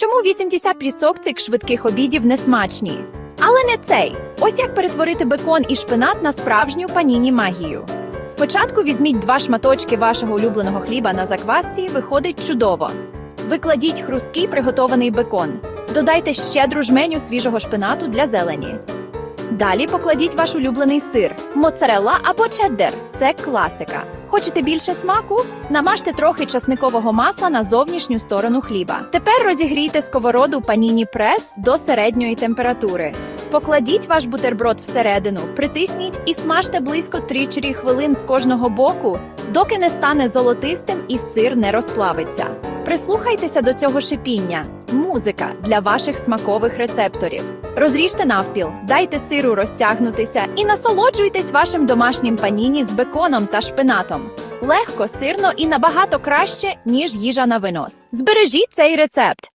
Чому 80% цих швидких обідів не смачні? Але не цей. Ось як перетворити бекон і шпинат на справжню паніні магію. Спочатку візьміть два шматочки вашого улюбленого хліба на заквасці, виходить чудово. Викладіть хрусткий приготований бекон. Додайте щедру жменю свіжого шпинату для зелені. Далі покладіть ваш улюблений сир, моцарелла або чеддер. Це класика. Хочете більше смаку? Намажте трохи часникового масла на зовнішню сторону хліба. Тепер розігрійте сковороду паніні прес до середньої температури. Покладіть ваш бутерброд всередину, притисніть і смажте близько 3-4 хвилин з кожного боку, доки не стане золотистим і сир не розплавиться. Прислухайтеся до цього шипіння. Музика для ваших смакових рецепторів. Розріжте навпіл, дайте сиру розтягнутися і насолоджуйтесь вашим домашнім паніні з беконом та шпинатом. Легко, сирно і набагато краще, ніж їжа на винос. Збережіть цей рецепт.